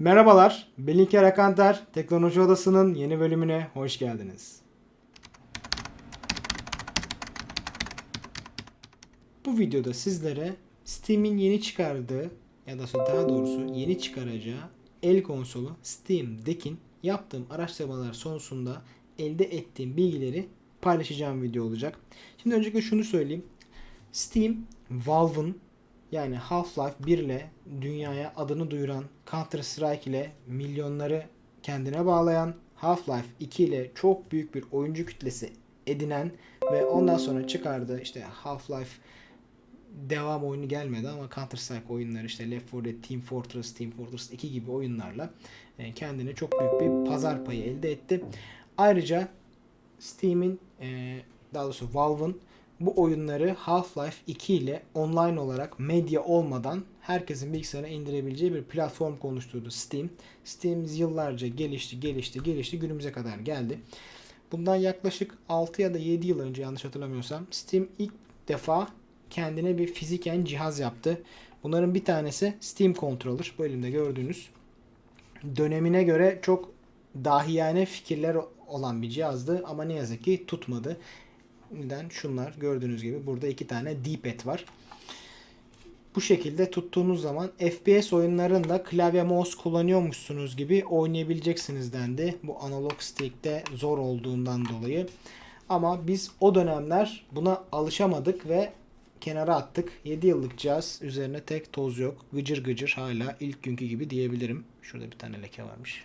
Merhabalar, ben İlker Akantar. Teknoloji Odası'nın yeni bölümüne hoş geldiniz. Bu videoda sizlere Steam'in yeni çıkardığı ya da daha doğrusu yeni çıkaracağı el konsolu Steam Deck'in yaptığım araştırmalar sonucunda elde ettiğim bilgileri paylaşacağım video olacak. Şimdi öncelikle şunu söyleyeyim. Steam, Valve'ın yani Half-Life 1 ile dünyaya adını duyuran Counter Strike ile milyonları kendine bağlayan Half-Life 2 ile çok büyük bir oyuncu kütlesi edinen ve ondan sonra çıkardığı işte Half-Life devam oyunu gelmedi ama Counter Strike oyunları işte Left 4 Dead, Team Fortress, Team Fortress 2 gibi oyunlarla e, kendine çok büyük bir pazar payı elde etti. Ayrıca Steam'in e, daha doğrusu Valve'ın bu oyunları Half-Life 2 ile online olarak medya olmadan herkesin bilgisayarına indirebileceği bir platform konuşturdu Steam. Steam yıllarca gelişti, gelişti, gelişti günümüze kadar geldi. Bundan yaklaşık 6 ya da 7 yıl önce yanlış hatırlamıyorsam Steam ilk defa kendine bir fiziken cihaz yaptı. Bunların bir tanesi Steam Controller. Bu elimde gördüğünüz. Dönemine göre çok dahiyane fikirler olan bir cihazdı ama ne yazık ki tutmadı. Neden? Şunlar gördüğünüz gibi burada iki tane D-pad var. Bu şekilde tuttuğunuz zaman FPS oyunlarında klavye mouse kullanıyormuşsunuz gibi oynayabileceksiniz dendi. Bu analog stick'te zor olduğundan dolayı. Ama biz o dönemler buna alışamadık ve kenara attık. 7 yıllık cihaz üzerine tek toz yok. Gıcır gıcır hala ilk günkü gibi diyebilirim. Şurada bir tane leke varmış.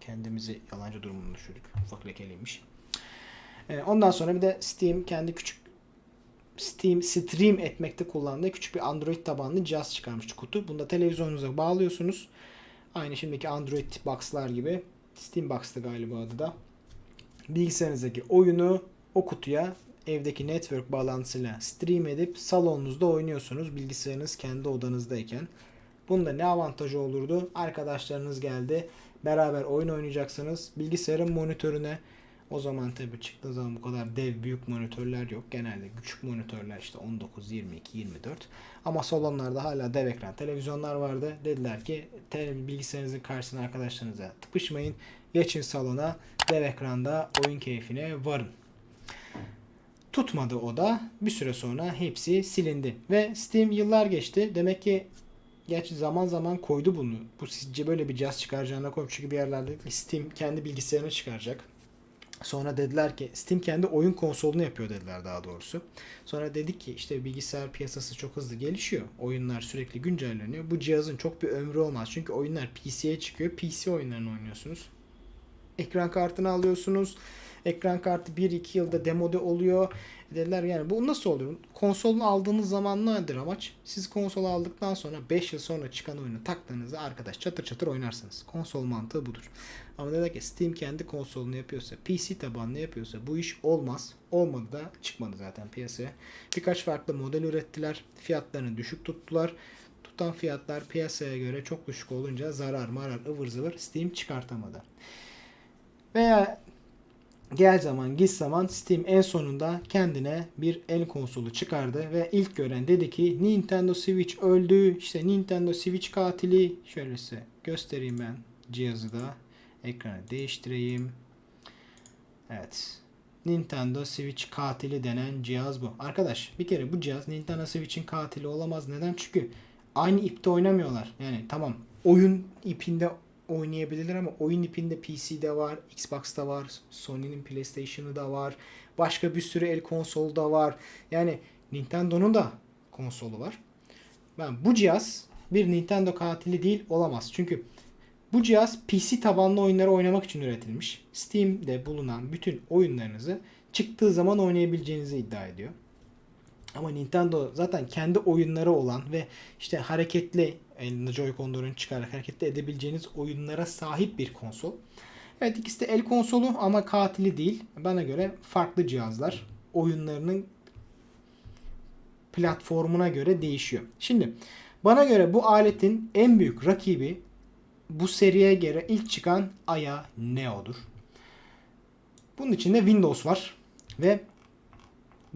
Kendimizi yalancı durumuna düşürdük. Ufak lekeliymiş. Ee, Ondan sonra bir de Steam kendi küçük Steam stream etmekte kullandığı küçük bir Android tabanlı cihaz çıkarmıştı kutu. Bunda televizyonunuza bağlıyorsunuz. Aynı şimdiki Android Box'lar gibi. Steam Box'tı galiba adı da. Bilgisayarınızdaki oyunu o kutuya evdeki network bağlantısıyla stream edip salonunuzda oynuyorsunuz. Bilgisayarınız kendi odanızdayken. Bunda ne avantajı olurdu? Arkadaşlarınız geldi. Beraber oyun oynayacaksınız. Bilgisayarın monitörüne o zaman tabii çıktığı zaman bu kadar dev büyük monitörler yok. Genelde küçük monitörler işte 19, 22, 24. Ama salonlarda hala dev ekran televizyonlar vardı. Dediler ki bilgisayarınızın karşısına arkadaşlarınıza tıpışmayın. Geçin salona dev ekranda oyun keyfine varın. Tutmadı o da. Bir süre sonra hepsi silindi. Ve Steam yıllar geçti. Demek ki Gerçi zaman zaman koydu bunu. Bu sizce böyle bir cihaz çıkaracağına koymuş. Çünkü bir yerlerde Steam kendi bilgisayarını çıkaracak. Sonra dediler ki Steam kendi oyun konsolunu yapıyor dediler daha doğrusu. Sonra dedik ki işte bilgisayar piyasası çok hızlı gelişiyor. Oyunlar sürekli güncelleniyor. Bu cihazın çok bir ömrü olmaz. Çünkü oyunlar PC'ye çıkıyor. PC oyunlarını oynuyorsunuz. Ekran kartını alıyorsunuz. Ekran kartı 1-2 yılda demode oluyor. Dediler yani bu nasıl oluyor? Konsolunu aldığınız zaman nedir amaç? Siz konsol aldıktan sonra 5 yıl sonra çıkan oyunu taktığınızda arkadaş çatır çatır oynarsınız. Konsol mantığı budur. Ama dediler ki Steam kendi konsolunu yapıyorsa, PC tabanlı yapıyorsa bu iş olmaz. Olmadı da çıkmadı zaten piyasaya. Birkaç farklı model ürettiler. Fiyatlarını düşük tuttular. Tutan fiyatlar piyasaya göre çok düşük olunca zarar marar ıvır zıvır Steam çıkartamadı. Veya gel zaman git zaman Steam en sonunda kendine bir el konsolu çıkardı ve ilk gören dedi ki Nintendo Switch öldü. İşte Nintendo Switch katili. Şöyle size göstereyim ben cihazı da. Ekranı değiştireyim. Evet. Nintendo Switch katili denen cihaz bu. Arkadaş bir kere bu cihaz Nintendo Switch'in katili olamaz. Neden? Çünkü aynı ipte oynamıyorlar. Yani tamam oyun ipinde oynayabilirler ama oyun ipinde PC'de var, Xbox'ta var, Sony'nin PlayStation'ı da var. Başka bir sürü el konsolu da var. Yani Nintendo'nun da konsolu var. Ben bu cihaz bir Nintendo katili değil olamaz. Çünkü bu cihaz PC tabanlı oyunları oynamak için üretilmiş. Steam'de bulunan bütün oyunlarınızı çıktığı zaman oynayabileceğinizi iddia ediyor. Ama Nintendo zaten kendi oyunları olan ve işte hareketli elinde Joy-Con'ların çıkarak hareketli edebileceğiniz oyunlara sahip bir konsol. Evet ikisi de el konsolu ama katili değil. Bana göre farklı cihazlar. Oyunlarının platformuna göre değişiyor. Şimdi bana göre bu aletin en büyük rakibi bu seriye göre ilk çıkan Aya Neo'dur. Bunun içinde Windows var ve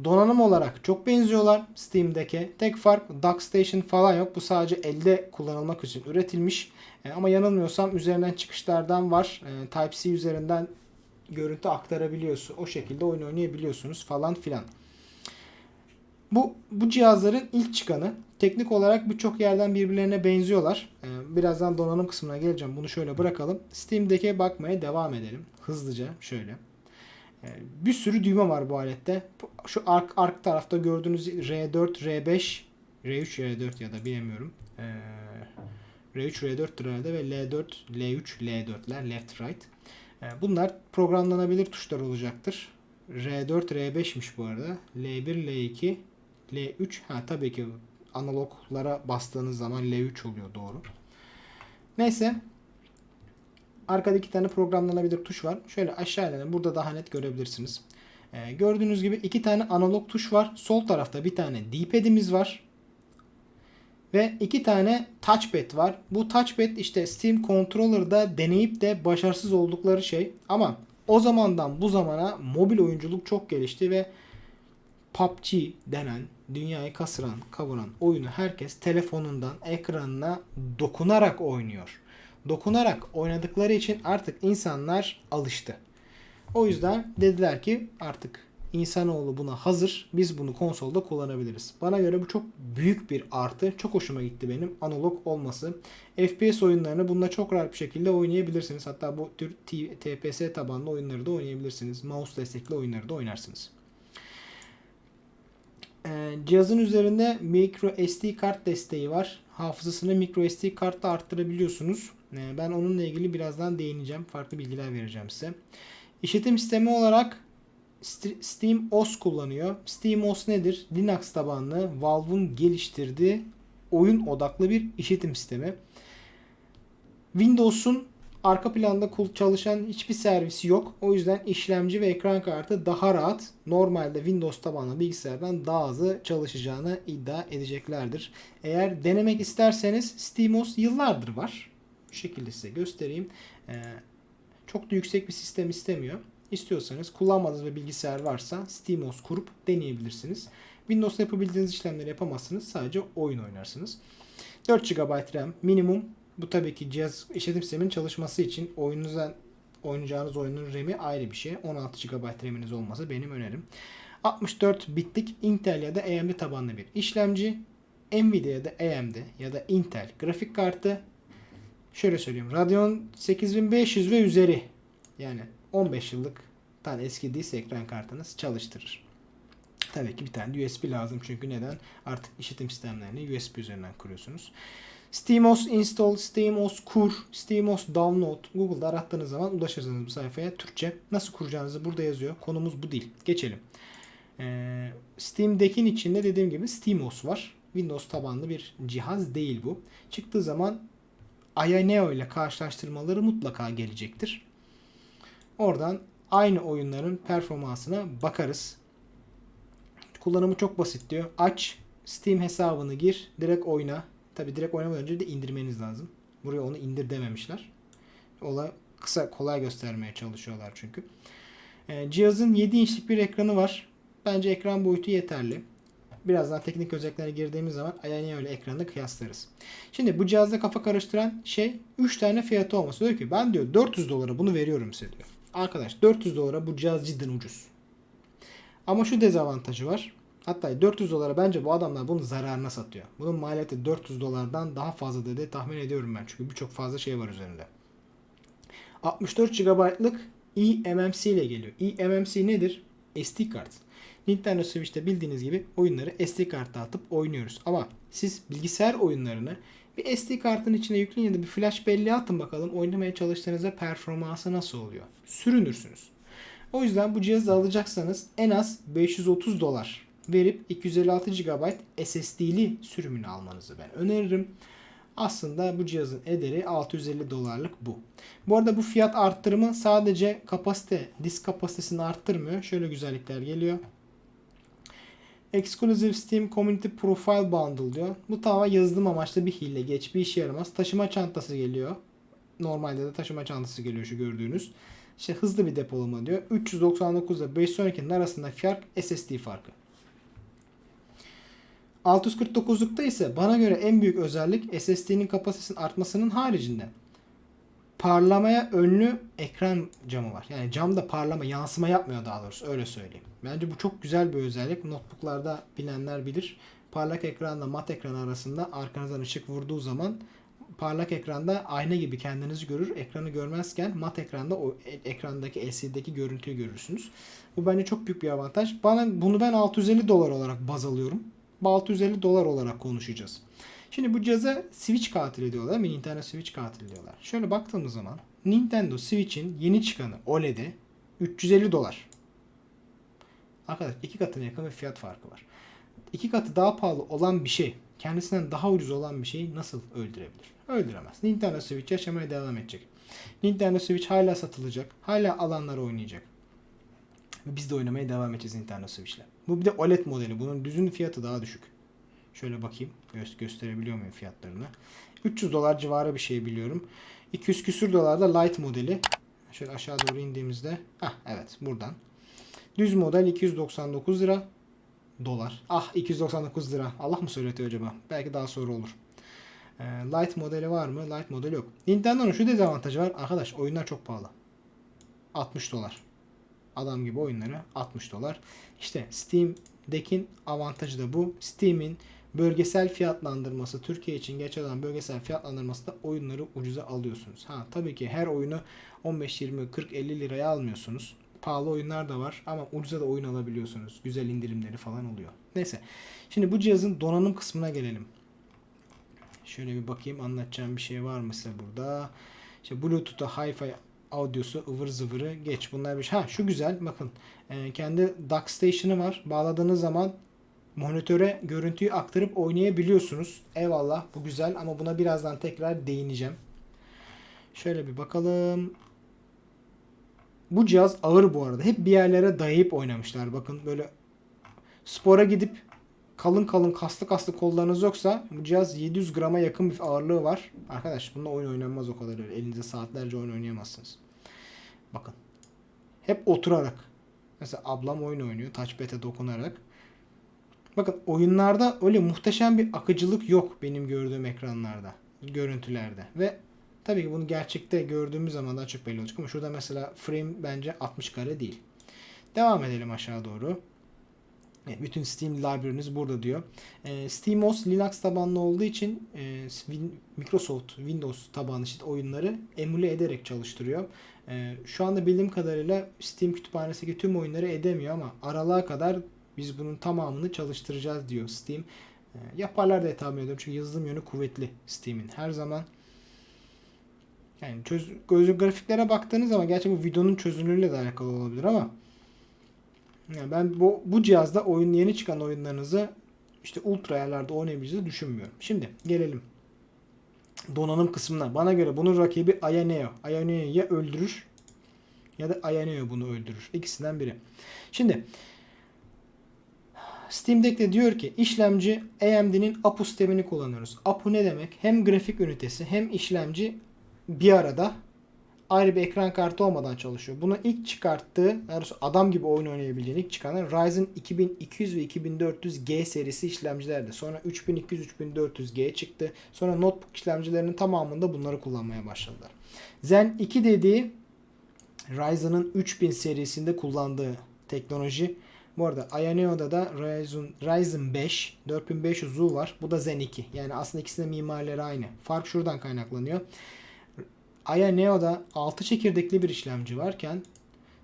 Donanım olarak çok benziyorlar Steam'deki. Tek fark DuckStation falan yok. Bu sadece elde kullanılmak için üretilmiş. E, ama yanılmıyorsam üzerinden çıkışlardan var. E, Type-C üzerinden görüntü aktarabiliyorsun. O şekilde oyun oynayabiliyorsunuz falan filan. Bu, bu cihazların ilk çıkanı. Teknik olarak birçok yerden birbirlerine benziyorlar. Ee, birazdan donanım kısmına geleceğim. Bunu şöyle bırakalım. Steam'deki bakmaya devam edelim. Hızlıca şöyle. Ee, bir sürü düğme var bu alette. Şu ark, ark tarafta gördüğünüz R4, R5, R3, R4 ya da bilemiyorum. Ee, R3, R4'tür herhalde ve L4, L3, L4'ler left right. Bunlar programlanabilir tuşlar olacaktır. R4, R5'miş bu arada. L1, L2, L3. Ha tabii ki analoglara bastığınız zaman L3 oluyor doğru. Neyse. Arkada iki tane programlanabilir tuş var. Şöyle aşağı inelim. Burada daha net görebilirsiniz. Ee, gördüğünüz gibi iki tane analog tuş var. Sol tarafta bir tane D-pad'imiz var. Ve iki tane touchpad var. Bu touchpad işte Steam Controller'da deneyip de başarısız oldukları şey. Ama o zamandan bu zamana mobil oyunculuk çok gelişti ve PUBG denen dünyayı kasıran, kavuran oyunu herkes telefonundan ekranına dokunarak oynuyor. Dokunarak oynadıkları için artık insanlar alıştı. O yüzden dediler ki artık insanoğlu buna hazır. Biz bunu konsolda kullanabiliriz. Bana göre bu çok büyük bir artı. Çok hoşuma gitti benim analog olması. FPS oyunlarını bununla çok rahat bir şekilde oynayabilirsiniz. Hatta bu tür TPS tabanlı oyunları da oynayabilirsiniz. Mouse destekli oyunları da oynarsınız. Ee, cihazın üzerinde micro SD kart desteği var. Hafızasını micro SD kartla arttırabiliyorsunuz. Ee, ben onunla ilgili birazdan değineceğim. Farklı bilgiler vereceğim size. İşletim sistemi olarak Steam OS kullanıyor. Steam OS nedir? Linux tabanlı Valve'un geliştirdiği oyun odaklı bir işletim sistemi. Windows'un arka planda çalışan hiçbir servisi yok. O yüzden işlemci ve ekran kartı daha rahat normalde Windows tabanlı bilgisayardan daha hızlı çalışacağını iddia edeceklerdir. Eğer denemek isterseniz SteamOS yıllardır var. Bu şekilde size göstereyim. Ee, çok da yüksek bir sistem istemiyor. İstiyorsanız kullanmadığınız bir bilgisayar varsa SteamOS kurup deneyebilirsiniz. Windows'ta yapabildiğiniz işlemleri yapamazsınız. Sadece oyun oynarsınız. 4 GB RAM minimum bu tabii ki cihaz işletim sisteminin çalışması için oyununuzdan oynayacağınız oyunun RAM'i ayrı bir şey. 16 GB RAM'iniz olması benim önerim. 64 bitlik Intel ya da AMD tabanlı bir işlemci. Nvidia ya da AMD ya da Intel grafik kartı. Şöyle söyleyeyim. Radeon 8500 ve üzeri. Yani 15 yıllık tane eski değilse ekran kartınız çalıştırır. Tabii ki bir tane USB lazım çünkü neden? Artık işletim sistemlerini USB üzerinden kuruyorsunuz. SteamOS install, SteamOS kur, SteamOS download. Google'da arattığınız zaman ulaşırsınız bu sayfaya. Türkçe nasıl kuracağınızı burada yazıyor. Konumuz bu değil. Geçelim. Ee, Steam Deck'in içinde dediğim gibi SteamOS var. Windows tabanlı bir cihaz değil bu. Çıktığı zaman Ayaneo ile karşılaştırmaları mutlaka gelecektir. Oradan aynı oyunların performansına bakarız. Kullanımı çok basit diyor. Aç, Steam hesabını gir, direkt oyna. Tabi direkt oynamadan önce de indirmeniz lazım. Buraya onu indir dememişler. Olay kısa kolay göstermeye çalışıyorlar çünkü. E, cihazın 7 inçlik bir ekranı var. Bence ekran boyutu yeterli. Birazdan teknik özelliklere girdiğimiz zaman Ayaneo ile ekranı kıyaslarız. Şimdi bu cihazda kafa karıştıran şey 3 tane fiyatı olması. Diyor ki ben diyor 400 dolara bunu veriyorum size diyor. Arkadaş 400 dolara bu cihaz cidden ucuz. Ama şu dezavantajı var. Hatta 400 dolara bence bu adamlar bunu zararına satıyor. Bunun maliyeti 400 dolardan daha fazla dedi tahmin ediyorum ben. Çünkü birçok fazla şey var üzerinde. 64 GB'lık eMMC ile geliyor. eMMC nedir? SD kart. Nintendo Switch'te bildiğiniz gibi oyunları SD kartta atıp oynuyoruz. Ama siz bilgisayar oyunlarını bir SD kartın içine yükleyin ya da bir flash belleğe atın bakalım oynamaya çalıştığınızda performansı nasıl oluyor. Sürünürsünüz. O yüzden bu cihazı alacaksanız en az 530 dolar verip 256 GB SSD'li sürümünü almanızı ben öneririm. Aslında bu cihazın ederi 650 dolarlık bu. Bu arada bu fiyat arttırımı sadece kapasite, disk kapasitesini arttırmıyor. Şöyle güzellikler geliyor. Exclusive Steam Community Profile Bundle diyor. Bu tamamen yazılım amaçlı bir hile. Geç bir işe yaramaz. Taşıma çantası geliyor. Normalde de taşıma çantası geliyor şu gördüğünüz. İşte hızlı bir depolama diyor. 399 ile 512'nin arasında fark SSD farkı. 649'lukta ise bana göre en büyük özellik SSD'nin kapasitesinin artmasının haricinde parlamaya önlü ekran camı var. Yani camda parlama, yansıma yapmıyor daha doğrusu öyle söyleyeyim. Bence bu çok güzel bir özellik. Notebook'larda bilenler bilir. Parlak ekranla mat ekran arasında arkanızdan ışık vurduğu zaman parlak ekranda ayna gibi kendinizi görür. Ekranı görmezken mat ekranda o e- ekrandaki LCD'deki görüntüyü görürsünüz. Bu bence çok büyük bir avantaj. Bana bunu ben 650 dolar olarak baz alıyorum. Bu 650 dolar olarak konuşacağız. Şimdi bu cihaza Switch katili diyorlar mi? Nintendo Switch katili diyorlar. Şöyle baktığımız zaman Nintendo Switch'in yeni çıkanı OLED'i 350 dolar. Arkadaş iki katına yakın bir fiyat farkı var. İki katı daha pahalı olan bir şey kendisinden daha ucuz olan bir şeyi nasıl öldürebilir? Öldüremez. Nintendo Switch yaşamaya devam edecek. Nintendo Switch hala satılacak. Hala alanlar oynayacak. Ve biz de oynamaya devam edeceğiz Nintendo Switch'le. Bu bir de OLED modeli. Bunun düzün fiyatı daha düşük. Şöyle bakayım. Gö- gösterebiliyor muyum fiyatlarını? 300 dolar civarı bir şey biliyorum. 200 küsür dolar da light modeli. Şöyle aşağı doğru indiğimizde. Hah evet buradan. Düz model 299 lira dolar. Ah 299 lira. Allah mı söyletiyor acaba? Belki daha sonra olur. Ee, Light modeli var mı? Light modeli yok. Nintendo'nun şu dezavantajı var. Arkadaş oyunlar çok pahalı. 60 dolar. Adam gibi oyunları 60 dolar. İşte Steam Deck'in avantajı da bu. Steam'in bölgesel fiyatlandırması, Türkiye için geç olan bölgesel fiyatlandırması da oyunları ucuza alıyorsunuz. Ha tabii ki her oyunu 15, 20, 40, 50 liraya almıyorsunuz. Pahalı oyunlar da var ama ucuza da oyun alabiliyorsunuz. Güzel indirimleri falan oluyor. Neyse. Şimdi bu cihazın donanım kısmına gelelim. Şöyle bir bakayım anlatacağım bir şey var mı size burada. İşte Bluetooth'a Hi-Fi audiosu ıvır zıvırı geç. Bunlar bir şey. Ha şu güzel bakın. Ee, kendi dock station'ı var. Bağladığınız zaman monitöre görüntüyü aktarıp oynayabiliyorsunuz. Eyvallah bu güzel ama buna birazdan tekrar değineceğim. Şöyle bir bakalım. Bu cihaz ağır bu arada. Hep bir yerlere dayayıp oynamışlar. Bakın böyle spora gidip kalın kalın kaslı kaslı kollarınız yoksa bu cihaz 700 grama yakın bir ağırlığı var. Arkadaş bununla oyun oynanmaz o kadar. Elinize saatlerce oyun oynayamazsınız. Bakın. Hep oturarak. Mesela ablam oyun oynuyor. Touchpad'e dokunarak. Bakın oyunlarda öyle muhteşem bir akıcılık yok benim gördüğüm ekranlarda. Görüntülerde. Ve tabii ki bunu gerçekte gördüğümüz zaman daha çok belli olacak ama şurada mesela frame bence 60 kare değil. Devam edelim aşağı doğru. Bütün Steam library'niz burada diyor. E, SteamOS Linux tabanlı olduğu için e, Microsoft Windows tabanlı işte oyunları emüle ederek çalıştırıyor. E, şu anda bildiğim kadarıyla Steam kütüphanesindeki tüm oyunları edemiyor ama aralığa kadar biz bunun tamamını çalıştıracağız diyor Steam. E, yaparlar diye tahmin çünkü yazılım yönü kuvvetli Steam'in. Her zaman yani çöz, gözü grafiklere baktığınız zaman gerçi bu videonun çözünürlüğüyle de alakalı olabilir ama yani ben bu, bu cihazda oyun yeni çıkan oyunlarınızı işte ultra ayarlarda oynayabileceğinizi düşünmüyorum. Şimdi gelelim donanım kısmına. Bana göre bunun rakibi Ayaneo. Ayaneo ya öldürür ya da Ayaneo bunu öldürür. İkisinden biri. Şimdi Steam Deck'te diyor ki işlemci AMD'nin APU sistemini kullanıyoruz. APU ne demek? Hem grafik ünitesi hem işlemci bir arada ayrı bir ekran kartı olmadan çalışıyor. Bunu ilk çıkarttığı, adam gibi oyun oynayabileceğini ilk çıkanlar Ryzen 2200 ve 2400G serisi işlemcilerdi. Sonra 3200 3400G çıktı. Sonra notebook işlemcilerinin tamamında bunları kullanmaya başladılar. Zen 2 dediği Ryzen'ın 3000 serisinde kullandığı teknoloji. Bu arada Ioneo'da da Ryzen, Ryzen 5 4500U var. Bu da Zen 2. Yani aslında ikisinin mimarileri aynı. Fark şuradan kaynaklanıyor. Aya Neo'da 6 çekirdekli bir işlemci varken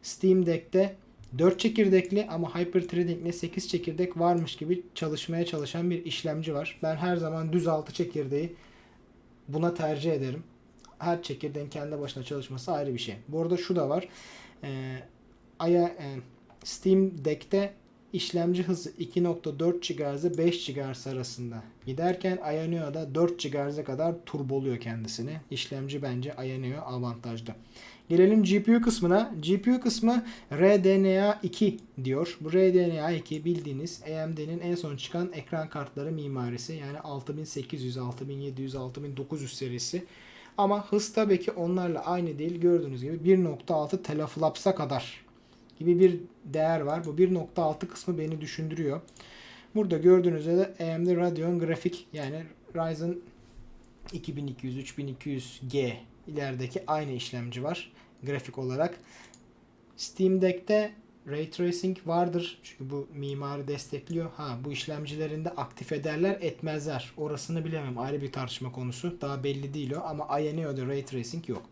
Steam Deck'te 4 çekirdekli ama Hyper-Threading'le 8 çekirdek varmış gibi çalışmaya çalışan bir işlemci var. Ben her zaman düz 6 çekirdeği buna tercih ederim. Her çekirdeğin kendi başına çalışması ayrı bir şey. Bu arada şu da var. Ee, Aya e, Steam Deck'te işlemci hızı 2.4 GHz ile 5 GHz arasında giderken Ioneo'da 4 GHz'e kadar turboluyor kendisini. İşlemci bence Ioneo avantajlı. Gelelim GPU kısmına. GPU kısmı RDNA 2 diyor. Bu RDNA 2 bildiğiniz AMD'nin en son çıkan ekran kartları mimarisi. Yani 6800, 6700, 6900 serisi. Ama hız tabii ki onlarla aynı değil. Gördüğünüz gibi 1.6 teraflops'a kadar gibi bir değer var. Bu 1.6 kısmı beni düşündürüyor. Burada gördüğünüz üzere AMD Radeon grafik yani Ryzen 2200 3200G ilerideki aynı işlemci var grafik olarak. Steam Deck'te Ray Tracing vardır. Çünkü bu mimari destekliyor. Ha bu işlemcilerinde aktif ederler etmezler. Orasını bilemem. Ayrı bir tartışma konusu. Daha belli değil o. Ama INEO'da Ray Tracing yok.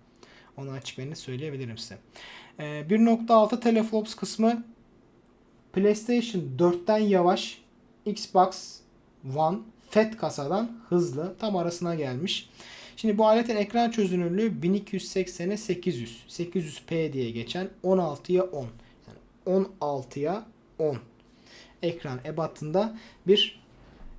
Onu ve net söyleyebilirim size. Ee, 1.6 teleflops kısmı PlayStation 4'ten yavaş. Xbox One FAT kasadan hızlı. Tam arasına gelmiş. Şimdi bu aletin ekran çözünürlüğü 1280'e 800. 800p diye geçen 16'ya 10. Yani 16'ya 10 ekran ebatında bir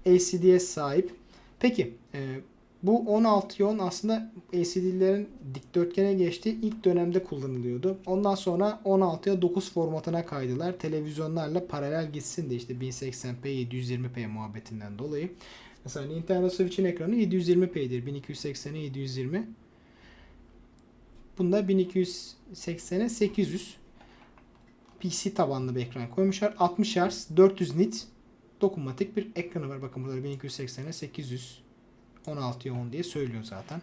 LCD'ye sahip. Peki e, bu 16'ya 10 aslında LCD'lerin dikdörtgene geçtiği ilk dönemde kullanılıyordu. Ondan sonra 16'ya 9 formatına kaydılar. Televizyonlarla paralel gitsin de işte 1080p 720p muhabbetinden dolayı. Mesela Nintendo Switch'in ekranı 720p'dir. 1280'e 720. Bunda 1280'e 800. PC tabanlı bir ekran koymuşlar. 60 Hz, 400 nit dokunmatik bir ekranı var. Bakın burada 1280'e 800. 16'ya 10 diye söylüyor zaten.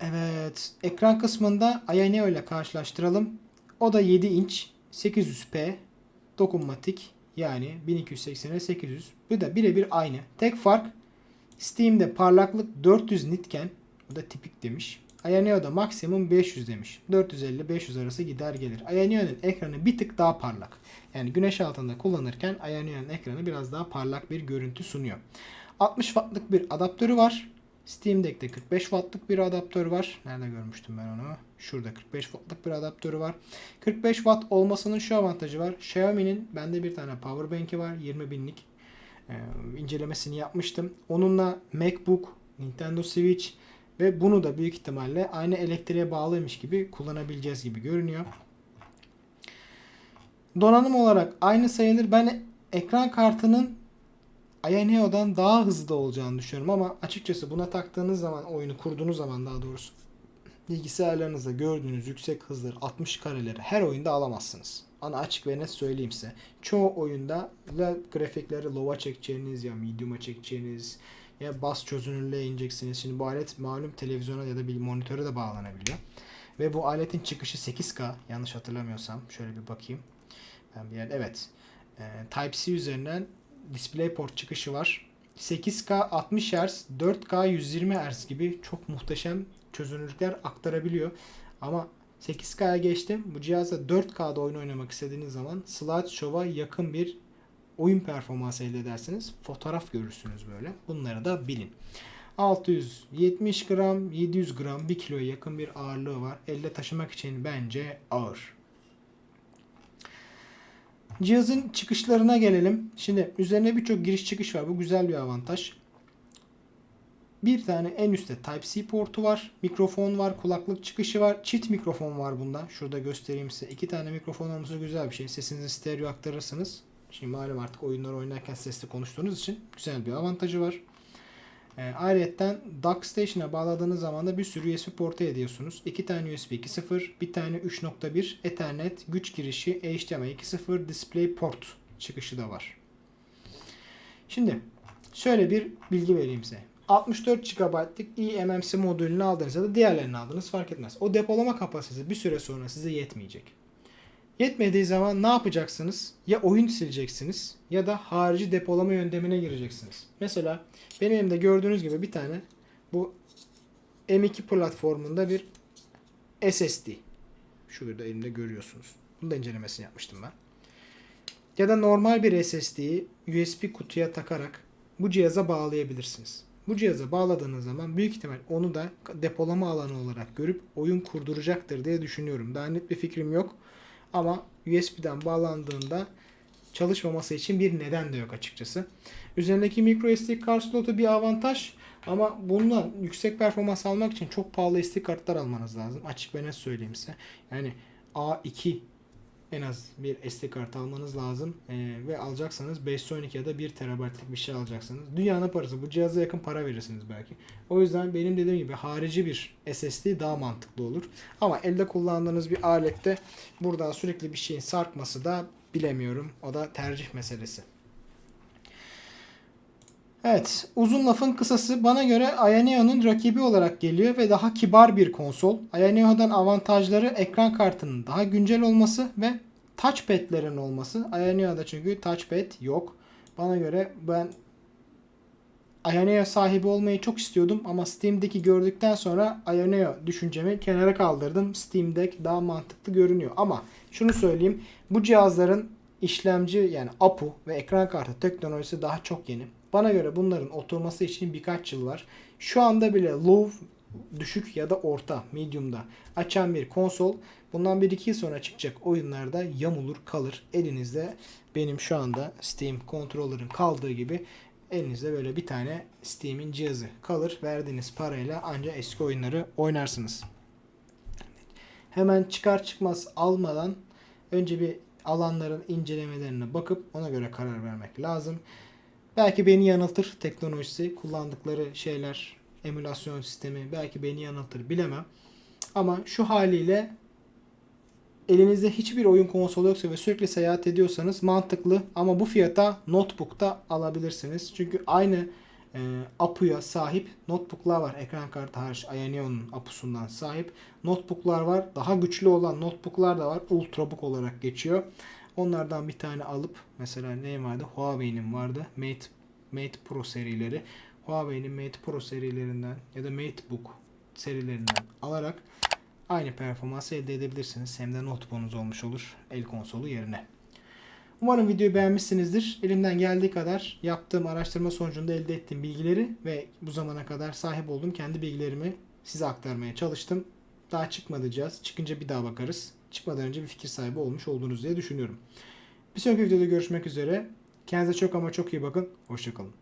Evet. Ekran kısmında Ayaneo ile karşılaştıralım. O da 7 inç 800p dokunmatik yani 1280'e 800. Bu da birebir aynı. Tek fark Steam'de parlaklık 400 nitken bu da tipik demiş. Ayaneo'da maksimum 500 demiş. 450-500 arası gider gelir. Ayaneo'nun ekranı bir tık daha parlak. Yani güneş altında kullanırken Ayaneo'nun ekranı biraz daha parlak bir görüntü sunuyor. 60 wattlık bir adaptörü var. Steam Deck'te 45 wattlık bir adaptör var. Nerede görmüştüm ben onu? Şurada 45 wattlık bir adaptörü var. 45 watt olmasının şu avantajı var. Xiaomi'nin bende bir tane power bank'i var. 20 binlik. Ee, incelemesini yapmıştım. Onunla MacBook, Nintendo Switch ve bunu da büyük ihtimalle aynı elektriğe bağlıymış gibi kullanabileceğiz gibi görünüyor. Donanım olarak aynı sayılır. Ben ekran kartının Ayaneo'dan daha hızlı olacağını düşünüyorum ama açıkçası buna taktığınız zaman oyunu kurduğunuz zaman daha doğrusu bilgisayarlarınızda gördüğünüz yüksek hızları 60 kareleri her oyunda alamazsınız. Ana açık ve net söyleyeyim size. Çoğu oyunda grafikleri low'a çekeceğiniz ya medium'a çekeceğiniz ya bas çözünürlüğe ineceksiniz. Şimdi bu alet malum televizyona ya da bir monitöre de bağlanabiliyor. Ve bu aletin çıkışı 8K yanlış hatırlamıyorsam. Şöyle bir bakayım. Ben bir yer evet. Ee, Type-C üzerinden DisplayPort çıkışı var. 8K 60 Hz, 4K 120 Hz gibi çok muhteşem çözünürlükler aktarabiliyor. Ama 8K'ya geçtim. Bu cihazda 4K'da oyun oynamak istediğiniz zaman slideshow'a yakın bir oyun performansı elde edersiniz. Fotoğraf görürsünüz böyle. Bunları da bilin. 670 gram, 700 gram, 1 kiloya yakın bir ağırlığı var. Elle taşımak için bence ağır. Cihazın çıkışlarına gelelim. Şimdi üzerine birçok giriş çıkış var. Bu güzel bir avantaj. Bir tane en üstte Type-C portu var. Mikrofon var. Kulaklık çıkışı var. Çift mikrofon var bunda. Şurada göstereyim size. İki tane mikrofon olması güzel bir şey. Sesinizi stereo aktarırsınız. Şimdi malum artık oyunlar oynarken sesli konuştuğunuz için güzel bir avantajı var. E, ayrıca dock station'a bağladığınız zaman da bir sürü USB portu ediyorsunuz. İki tane USB 2.0, bir tane 3.1 Ethernet güç girişi HDMI 2.0 display port çıkışı da var. Şimdi şöyle bir bilgi vereyim size. 64 GB'lık eMMC modülünü aldınız ya da diğerlerini aldınız fark etmez. O depolama kapasitesi bir süre sonra size yetmeyecek. Yetmediği zaman ne yapacaksınız? Ya oyun sileceksiniz ya da harici depolama yöntemine gireceksiniz. Mesela benim elimde gördüğünüz gibi bir tane bu M2 platformunda bir SSD. Şurada elimde görüyorsunuz. Bunu da incelemesini yapmıştım ben. Ya da normal bir SSD'yi USB kutuya takarak bu cihaza bağlayabilirsiniz. Bu cihaza bağladığınız zaman büyük ihtimal onu da depolama alanı olarak görüp oyun kurduracaktır diye düşünüyorum. Daha net bir fikrim yok. Ama USB'den bağlandığında çalışmaması için bir neden de yok açıkçası. Üzerindeki micro SD kart slotu bir avantaj ama bundan yüksek performans almak için çok pahalı SD kartlar almanız lazım. Açık ve net söyleyeyim size. Yani A2 en az bir SD kart almanız lazım ee, ve alacaksanız 512 ya da 1 TB'lik bir şey alacaksınız. Dünyanın parası. Bu cihaza yakın para verirsiniz belki. O yüzden benim dediğim gibi harici bir SSD daha mantıklı olur. Ama elde kullandığınız bir alette buradan sürekli bir şeyin sarkması da bilemiyorum. O da tercih meselesi. Evet, uzun lafın kısası bana göre Ayaneo'nun rakibi olarak geliyor ve daha kibar bir konsol. Ayaneo'dan avantajları ekran kartının daha güncel olması ve touchpad'lerin olması. Ayaneo'da çünkü touchpad yok. Bana göre ben Ayaneo sahibi olmayı çok istiyordum ama Steam'deki gördükten sonra Ayaneo düşüncemi kenara kaldırdım. Steam Deck daha mantıklı görünüyor. Ama şunu söyleyeyim. Bu cihazların işlemci yani APU ve ekran kartı teknolojisi daha çok yeni. Bana göre bunların oturması için birkaç yıl var. Şu anda bile low düşük ya da orta, medium'da açan bir konsol bundan 1-2 yıl sonra çıkacak oyunlarda yamulur kalır. Elinizde benim şu anda Steam controller'ın kaldığı gibi elinizde böyle bir tane Steam'in cihazı kalır. Verdiğiniz parayla ancak eski oyunları oynarsınız. Hemen çıkar çıkmaz almadan önce bir alanların incelemelerine bakıp ona göre karar vermek lazım. Belki beni yanıltır teknolojisi, kullandıkları şeyler, emülasyon sistemi belki beni yanıltır bilemem. Ama şu haliyle elinizde hiçbir oyun konsolu yoksa ve sürekli seyahat ediyorsanız mantıklı ama bu fiyata notebook'ta alabilirsiniz. Çünkü aynı e, APU'ya sahip notebook'lar var. Ekran kartı hariç Ayaneo'nun APU'sundan sahip notebook'lar var. Daha güçlü olan notebook'lar da var. Ultrabook olarak geçiyor. Onlardan bir tane alıp mesela ne vardı? Huawei'nin vardı. Mate Mate Pro serileri. Huawei'nin Mate Pro serilerinden ya da MateBook serilerinden alarak aynı performansı elde edebilirsiniz. Hem de notebook'unuz olmuş olur el konsolu yerine. Umarım videoyu beğenmişsinizdir. Elimden geldiği kadar yaptığım araştırma sonucunda elde ettiğim bilgileri ve bu zamana kadar sahip olduğum kendi bilgilerimi size aktarmaya çalıştım. Daha çıkmadı cihaz. Çıkınca bir daha bakarız. Çıkmadan önce bir fikir sahibi olmuş oldunuz diye düşünüyorum. Bir sonraki videoda görüşmek üzere. Kendinize çok ama çok iyi bakın. Hoşçakalın.